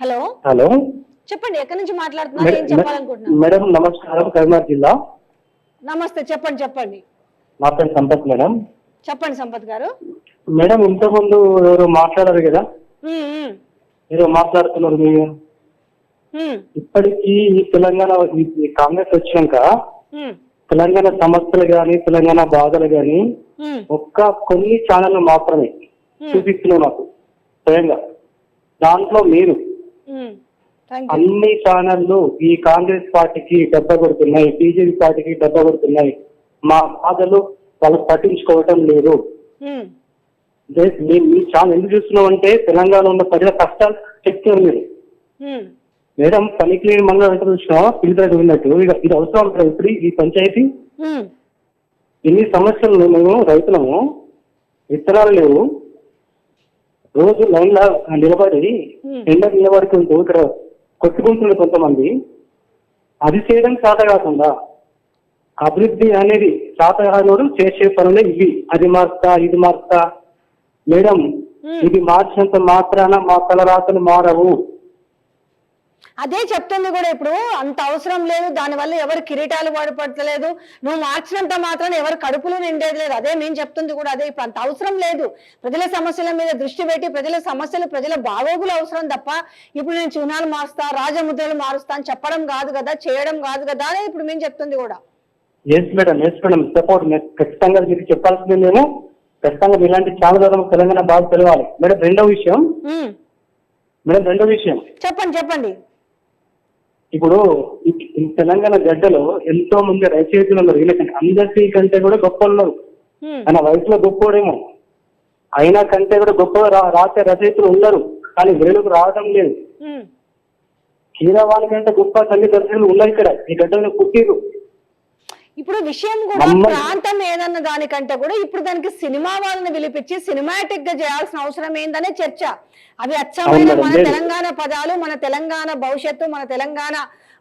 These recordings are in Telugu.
హలో? చెప్పండి ఎక్కడి నుంచి మాట్లాడుతున్నారు? ఏం చెప్పాలనుకుంటున్నారు? మేడం నమస్కారం కరీంనగర్ జిల్లా. నమస్తే చెప్పండి చెప్పండి. నా పేరు సంపత్ మేడం. చెప్పండి సంపత్ గారు. మేడం ఇంతకుముందు ఎవరు మాట్లాడారు కదా? ఏదో మాట్లాడుతున్నారు మీరు? ఇప్పటికీ ఈ తెలంగాణ ఈ- కాంగ్రెస్ వచ్చినాక తెలంగాణ సమస్యలు కానీ తెలంగాణ బాధలు ఉమ్, ఒక్క కొన్ని ఛానళ్ళు మాత్రమే. చూపిస్తున్నావు నాకు స్వయంగా. దాంట్లో మీరు అన్ని ఛానళ్ళు ఈ కాంగ్రెస్ పార్టీకి దెబ్బ కొడుతున్నాయి బీజేపీ పార్టీకి దెబ్బ కొడుతున్నాయి. మా బాధలు వాళ్ళు పట్టించుకోవటం లేదు. దే- మీ- ఛానల్ ఎందుకు చూస్తున్నాం అంటే తెలంగాణ ఉన్న ప్రజల కష్టాలు చెప్తున్నారు మీరు. ఉమ్, మేడం పనికి మంగళ వెంట చూసినా పిల్లలు ఉన్నట్టు. ఇక ఇది అవసరం ఇప్పుడు ఈ పంచాయతీ? ఎన్ని సమస్యలు మేము రైతులము విత్తనాలు లేవు. రోజు లైన్ లా నిలబడి. ఎండ నిలబడుకుంటూ ఇక్కడ కొట్టుకుంటున్నారు కొంతమంది అది చేయడం చేత కాకుండా అభివృద్ధి అనేది చేత కానోడు చేసే పనులే ఇవి అది మార్తా ఇది మార్తా మేడం. ఇది మార్చినంత మాత్రాన మా తలరాతలు మారవు అదే చెప్తుంది కూడా ఇప్పుడు అంత అవసరం లేదు దానివల్ల ఎవరు కిరీటాలు పడపడలేదు నువ్వు మార్చినంత మాత్రం ఎవరు కడుపులు నిండేది లేదు. అదే నేను చెప్తుంది కూడా అదే ఇప్పుడు అంత అవసరం లేదు. ప్రజల సమస్యల మీద దృష్టి పెట్టి ప్రజల సమస్యలు ప్రజల బాగోగులు అవసరం తప్ప ఇప్పుడు నేను చిహ్నాలు మారుస్తా రాజముద్రలు మారుస్తా అని చెప్పడం కాదు కదా చేయడం కాదు కదా అని ఇప్పుడు మేము చెప్తుంది కూడా. Yes madam yes madam support ఖచ్చితంగా మీరు చెప్పాల్సిందేమో ఖచ్చితంగా ఇలాంటి చాలా తెలంగాణ బాగా తెలవాలి. మేడం రెండో విషయం. మేడం రెండో విషయం. చెప్పండి చెప్పండి. ఇప్పుడు ఈ తెలంగాణ గడ్డలో ఎంతో మంది రచయితలు ఉన్నారు. వీళ్ళకంటే అందరి కంటే కూడా గొప్ప ఉన్నారు. ఆయన వయసులో గొప్పోడేమో. అయినా కంటే కూడా గొప్ప రాసే రచయితలు ఉన్నారు. కానీ వీళ్ళకు రావడం లేదు. కీరవాణి కంటే గొప్ప దర్శకులు ఉన్నారు ఇక్కడ. ఈ గడ్డలో పుట్టిరు ఇప్పుడు విషయం కూడా ప్రాంతం ఏదన్న దానికంటే కూడా ఇప్పుడు దానికి సినిమా వాళ్ళని పిలిపించి సినిమాటిక్గా చేయాల్సిన అవసరం ఏందనే చర్చ అవి అచ్చమైన మన. తెలంగాణ పదాలు మన తెలంగాణ భవిష్యత్తు మన తెలంగాణ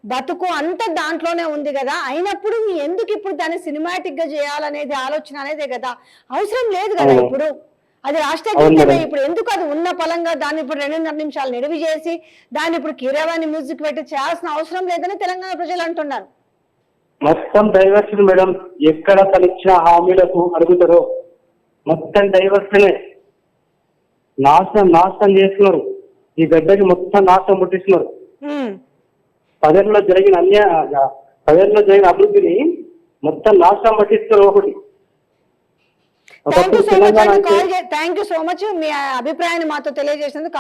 బతుకు అంత దాంట్లోనే ఉంది కదా అయినప్పుడు ఎందుకు ఇప్పుడు దాన్ని సినిమాటిక్గా చేయాలనేది ఆలోచన అనేదే కదా అవసరం లేదు కదా. ఇప్పుడు అది రాష్ట్ర గీతమే. ఇప్పుడు ఎందుకు అది ఉన్న పలంగా దాన్ని ఇప్పుడు రెండున్నర నిమిషాలు నిడివి చేసి దాన్ని ఇప్పుడు కీరవాణి మ్యూజిక్ పెట్టి చేయాల్సిన అవసరం లేదని తెలంగాణ ప్రజలు అంటున్నారు మొత్తం డైవర్షన్ మేడం ఎక్కడ తను ఇచ్చిన హామీలకు అడుగుతారో మొత్తం డైవర్షనే నాశనం నాశనం చేస్తున్నారు. ఈ గడ్డకి మొత్తం నాశనం పుట్టిస్తున్నారు. పదేళ్ళలో జరిగిన అన్య పదేళ్ళలో జరిగిన అభివృద్ధిని మొత్తం నాశనం పట్టిస్తున్నారు ఒకటి. థ్యాంక్ యూ సో మచ్ మీ అభిప్రాయాన్ని మాతో తెలియజేసినందుకు